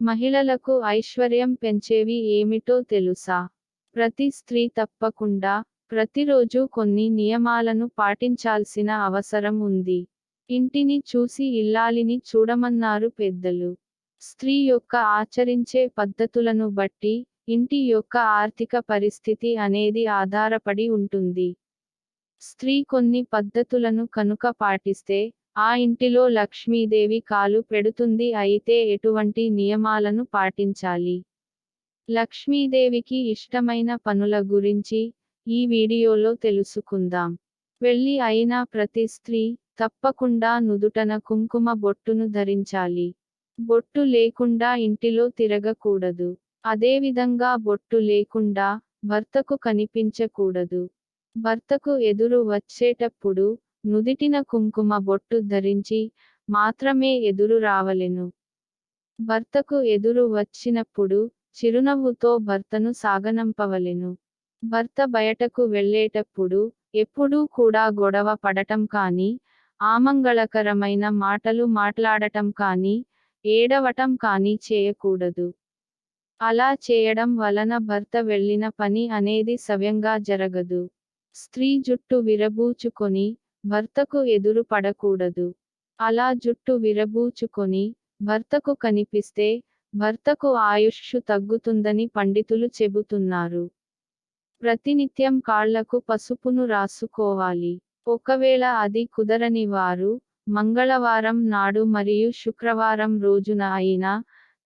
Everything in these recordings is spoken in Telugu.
మహిళలకు ఐశ్వర్యం పెంచేవి ఏమిటో తెలుసా? ప్రతి స్త్రీ తప్పకుండా ప్రతిరోజు కొన్ని నియమాలను పాటించాల్సిన అవసరం ఉంది. ఇంటిని చూసి ఇల్లాలిని చూడమన్నారు పెద్దలు. స్త్రీ యొక్క ఆచరించే పద్ధతులను బట్టి ఇంటి యొక్క ఆర్థిక పరిస్థితి అనేది ఆధారపడి ఉంటుంది. స్త్రీ కొన్ని పద్ధతులను కనుక పాటిస్తే ఆ ఇంటిలో లక్ష్మీదేవి కాలు పెడుతుంది అయితే ఎటువంటి నియమాలను పాటించాలి? లక్ష్మీదేవికి ఇష్టమైన పనుల గురించి ఈ వీడియోలో తెలుసుకుందాం. వెళ్ళి అయిన ప్రతి స్త్రీ తప్పకుండా నుదుటన కుంకుమ బొట్టును ధరించాలి. బొట్టు లేకుండా ఇంటిలో తిరగకూడదు. అదేవిధంగా బొట్టు లేకుండా భర్తకు కనిపించకూడదు. భర్తకు ఎదురు వచ్చేటప్పుడు నుదిటిన కుంకుమ బొట్టు ధరించి మాత్రమే ఎదురు రావలెను. భర్తకు ఎదురు వచ్చినప్పుడు చిరునవ్వుతో భర్తను సాగనంపవలెను. భర్త బయటకు వెళ్ళేటప్పుడు ఎప్పుడూ కూడా గొడవ పడటం కానీ ఆమంగళకరమైన మాటలు మాట్లాడటం కానీ ఏడవటం కానీ చేయకూడదు. అలా చేయడం వలన భర్త వెళ్ళిన పని అనేది సవ్యంగా జరగదు. స్త్రీ జుట్టు విరబూచుకొని భర్తకు ఎదురు పడకూడదు. అలా జుట్టు విరబూచుకొని భర్తకు కనిపిస్తే భర్తకు ఆయుష్షు తగ్గుతుందని పండితులు చెబుతున్నారు. ప్రతినిత్యం కాళ్ళకు పసుపును రాసుకోవాలి. ఒకవేళ అది కుదరని వారు మంగళవారం నాడు మరియు శుక్రవారం రోజున అయినా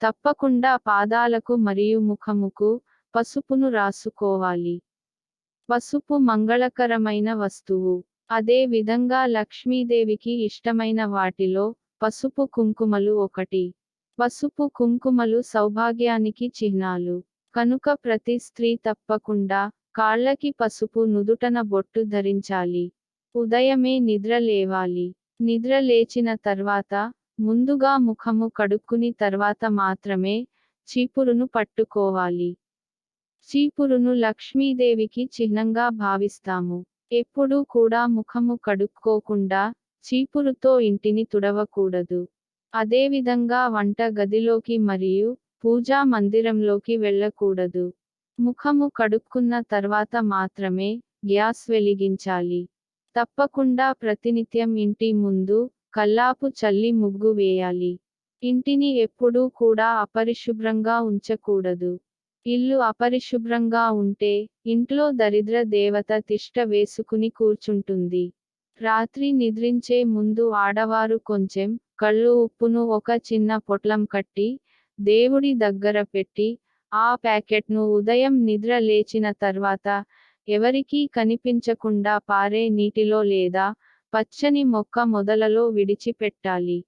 తప్పకుండా పాదాలకు మరియు ముఖముకు పసుపును రాసుకోవాలి. పసుపు మంగళకరమైన వస్తువు. అదే విధంగా లక్ష్మీదేవికి ఇష్టమైన వాటిలో పసుపు కుంకుమలు ఒకటి. పసుపు కుంకుమలు సౌభాగ్యానికి చిహ్నాలు. కనుక ప్రతి స్త్రీ తప్పకుండా కాళ్ళకి పసుపు నుదుటన బొట్టు ధరించాలి. ఉదయమే నిద్ర లేవాలి. నిద్ర లేచిన తర్వాత ముందుగా ముఖము కడుక్కుని తర్వాత మాత్రమే చీపురును పట్టుకోవాలి. చీపురును లక్ష్మీదేవికి చిహ్నంగా భావిస్తాము. ఎప్పుడూ కూడా ముఖము కడుక్కోకుండా చీపురుతో ఇంటిని తుడవకూడదు. అదేవిధంగా వంట గదిలోకి మరియు పూజా మందిరంలోకి వెళ్ళకూడదు. ముఖము కడుక్కున్న తర్వాత మాత్రమే గ్యాస్ వెలిగించాలి. తప్పకుండా ప్రతినిత్యం ఇంటి ముందు కల్లాపు చల్లి ముగ్గు వేయాలి. ఇంటిని ఎప్పుడూ కూడా అపరిశుభ్రంగా ఉంచకూడదు. ఇల్లు అపరిశుభ్రంగా ఉంటే ఇంట్లో దరిద్ర దేవత తిష్ట వేసుకుని కూర్చుంటుంది. రాత్రి నిద్రించే ముందు ఆడవారు కొంచెం కళ్ళు ఉప్పును ఒక చిన్న పొట్లం కట్టి దేవుడి దగ్గర పెట్టి ఆ ప్యాకెట్ను ఉదయం నిద్ర లేచిన తర్వాత ఎవరికీ కనిపించకుండా పారే నీటిలో లేదా పచ్చని మొక్క మొదలలో విడిచిపెట్టాలి.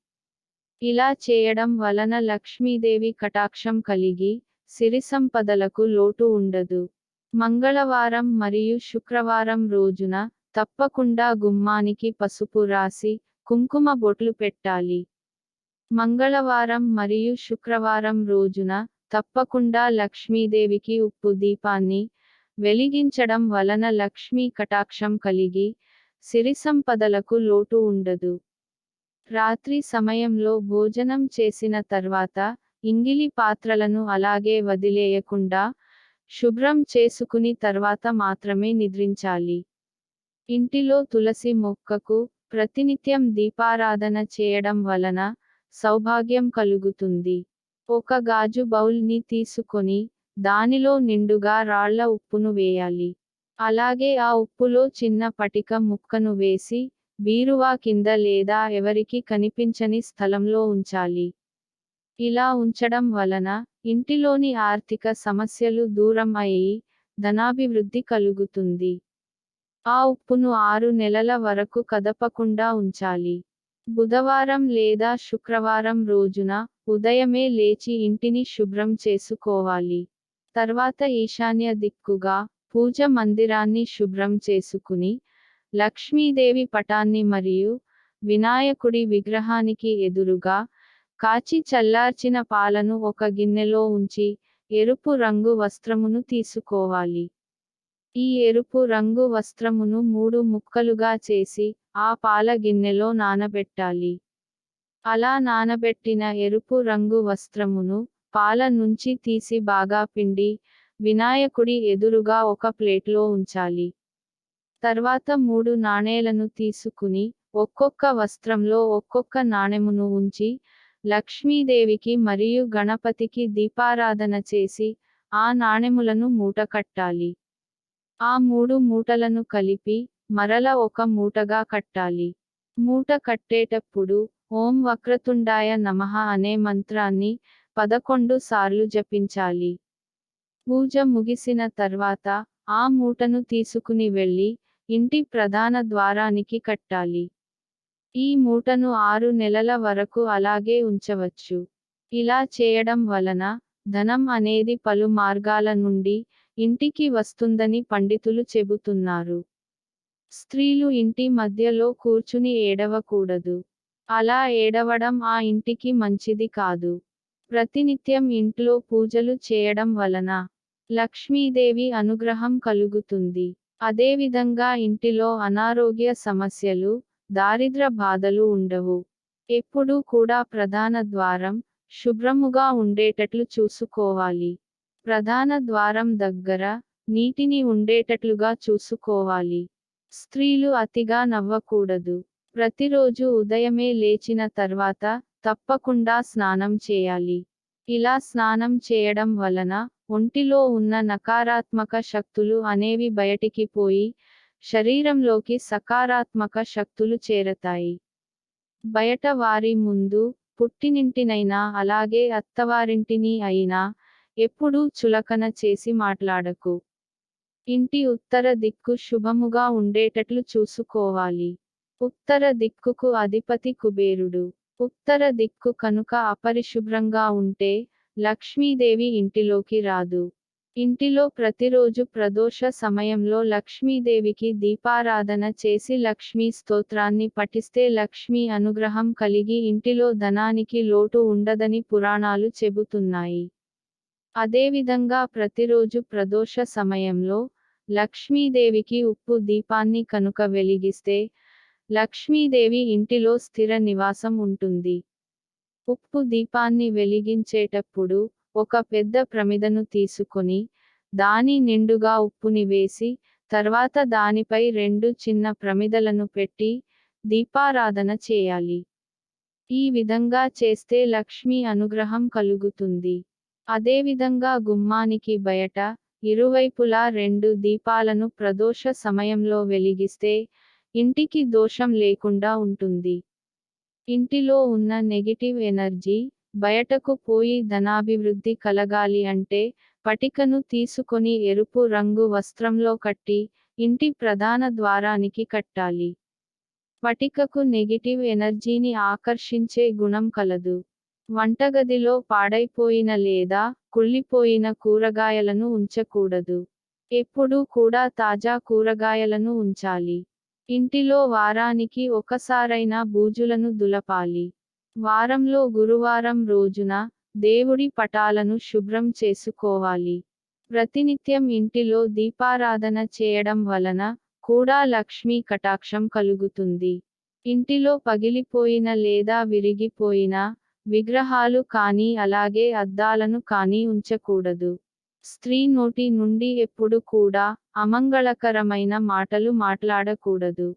ఇలా చేయడం వలన లక్ష్మీదేవి కటాక్షం కలిగి సిరి సంపదలకు లోటు ఉండదు. మంగళవారం మరియు శుక్రవారం రోజున తప్పకుండా గుమ్మానికి పసుపు రాసి కుంకుమ బొట్లు పెట్టాలి. మంగళవారం మరియు శుక్రవారం రోజున తప్పకుండా లక్ష్మీదేవికి ఉప్పు దీపాన్ని వెలిగించడం వలన లక్ష్మీ కటాక్షం కలిగి సిరి సంపదలకు లోటు ఉండదు. రాత్రి సమయంలో భోజనం చేసిన తర్వాత ఇంగిలి పాత్రలను అలాగే వదిలేయకుండా శుభ్రం చేసుకుని తర్వాత మాత్రమే నిద్రించాలి. ఇంటిలో తులసి మొక్కకు ప్రతినిత్యం దీపారాధన చేయడం వలన సౌభాగ్యం కలుగుతుంది. ఒక గాజు బౌల్ని తీసుకొని దానిలో నిండుగా రాళ్ళ ఉప్పును వేయాలి. అలాగే ఆ ఉప్పులో చిన్న పటిక ముక్కను వేసి బీరువా కింద లేదా ఎవరికి కనిపించని స్థలంలో ఉంచాలి. ఇలా ఉంచడం వలన ఇంటిలోని ఆర్థిక సమస్యలు దూరం అయ్యి ధనాభివృద్ధి కలుగుతుంది. ఆ ఉప్పును ఆరు నెలల వరకు కదపకుండా ఉంచాలి. బుధవారం లేదా శుక్రవారం రోజున ఉదయమే లేచి ఇంటిని శుభ్రం చేసుకోవాలి. తర్వాత ఈశాన్య దిక్కుగా పూజ మందిరాన్ని శుభ్రం చేసుకుని లక్ష్మీదేవి పటాన్ని మరియు వినాయకుడి విగ్రహానికి ఎదురుగా కాచి చల్లార్చిన పాలను ఒక గిన్నెలో ఉంచి ఎరుపు రంగు వస్త్రమును తీసుకోవాలి. ఈ ఎరుపు రంగు వస్త్రమును మూడు ముక్కలుగా చేసి ఆ పాల గిన్నెలో నానబెట్టాలి. అలా నానబెట్టిన ఎరుపు రంగు వస్త్రమును పాల నుంచి తీసి బాగా పిండి వినాయకుడి ఎదురుగా ఒక ప్లేట్లో ఉంచాలి. తర్వాత మూడు నాణేలను తీసుకుని ఒక్కొక్క వస్త్రంలో ఒక్కొక్క నాణెమును ఉంచి లక్ష్మీదేవికి మరియు గణపతికి దీపారాధన చేసి ఆ నాణెములను మూట కట్టాలి. ఆ మూడు మూటలను కలిపి మరల ఒక మూటగా కట్టాలి. మూట కట్టేటప్పుడు ఓం వక్రతుండాయ నమః అనే మంత్రాన్ని పదకొండు సార్లు జపించాలి. పూజ ముగిసిన తర్వాత ఆ మూటను తీసుకుని వెళ్ళి ఇంటి ప్రధాన ద్వారానికి కట్టాలి. ఈ మూటను ఆరు నెలల వరకు అలాగే ఉంచవచ్చు. ఇలా చేయడం వలన ధనం అనేది పలు మార్గాల నుండి ఇంటికి వస్తుందని పండితులు చెబుతున్నారు. స్త్రీలు ఇంటి మధ్యలో కూర్చుని ఏడవకూడదు. అలా ఏడవడం ఆ ఇంటికి మంచిది కాదు. ప్రతినిత్యం ఇంట్లో పూజలు చేయడం వలన లక్ష్మీదేవి అనుగ్రహం కలుగుతుంది. అదేవిధంగా ఇంటిలో అనారోగ్య సమస్యలు దారిద్ర బాధలు ఉండవు. ఎప్పుడూ కూడా ప్రధాన ద్వారం శుభ్రముగా ఉండేటట్లు చూసుకోవాలి. ప్రధాన ద్వారం దగ్గర నీటిని ఉండేటట్లుగా చూసుకోవాలి. స్త్రీలు అతిగా నవ్వకూడదు. ప్రతిరోజు ఉదయమే లేచిన తర్వాత తప్పకుండా స్నానం చేయాలి. ఇలా స్నానం చేయడం వలన ఒంటిలో ఉన్న నకారాత్మక శక్తులు అనేవి బయటికి పోయి శరీరంలోకి సకారాత్మక శక్తులు చేరతాయి. బయట వారి ముందు పుట్టినింటినైనా అలాగే అత్తవారింటిని అయినా ఎప్పుడూ చులకన చేసి మాట్లాడకు. ఇంటి ఉత్తర దిక్కు శుభముగా ఉండేటట్లు చూసుకోవాలి. ఉత్తర దిక్కుకు అధిపతి కుబేరుడు. ఉత్తర దిక్కు కనుక అపరిశుభ్రంగా ఉంటే లక్ష్మీదేవి ఇంటిలోకి రాదు. ఇంటిలో ప్రతిరోజు ప్రదోష సమయంలో లక్ష్మీదేవికి దీపారాధన చేసి లక్ష్మీ స్తోత్రాన్ని పఠిస్తే లక్ష్మీ అనుగ్రహం కలిగి ఇంటిలో ధనానికి లోటు ఉండదని పురాణాలు చెబుతున్నాయి. అదేవిధంగా ప్రతిరోజు ప్రదోష సమయంలో లక్ష్మీదేవికి ఉప్పు దీపాన్ని కనుక వెలిగిస్తే లక్ష్మీదేవి ఇంటిలో స్థిర నివాసం ఉంటుంది. ఉప్పు దీపాన్ని వెలిగించేటప్పుడు ఒక పెద్ద ప్రమిదను తీసుకొని దాని నిండుగా ఉప్పుని వేసి తర్వాత దానిపై రెండు చిన్న ప్రమిదలను పెట్టి దీపారాధన చేయాలి. ఈ విధంగా చేస్తే లక్ష్మీ అనుగ్రహం కలుగుతుంది. అదేవిధంగా గుమ్మానికి బయట ఇరువైపులా రెండు దీపాలను ప్రదోష సమయంలో వెలిగిస్తే ఇంటికి దోషం లేకుండా ఉంటుంది. ఇంటిలో ఉన్న నెగిటివ్ ఎనర్జీ బయటకు పోయి ధనాభివృద్ధి కలగాలి అంటే పటికను తీసుకొని ఎరుపు రంగు వస్త్రంలో కట్టి ఇంటి ప్రధాన ద్వారానికి కట్టాలి. పటికకు నెగిటివ్ ఎనర్జీని ఆకర్షించే గుణం కలదు. వంటగదిలో పాడైపోయిన లేదా కుళ్ళిపోయిన కూరగాయలను ఉంచకూడదు. ఎప్పుడూ కూడా తాజా కూరగాయలను ఉంచాలి. ఇంటిలో వారానికి ఒకసారైనా బూజులను దులపాలి. వారంలో గురువారం రోజున దేవుడి పటాలను శుభ్రం చేసుకోవాలి. ప్రతినిత్యం ఇంటిలో దీపారాధన చేయడం వలన కూడా లక్ష్మీ కటాక్షం కలుగుతుంది. ఇంటిలో పగిలిపోయిన లేదా విరిగిపోయిన విగ్రహాలు కానీ అలాగే అద్దాలను కానీ ఉంచకూడదు. స్త్రీ నోటి నుండి ఎప్పుడు కూడా అమంగళకరమైన మాటలు మాట్లాడకూడదు.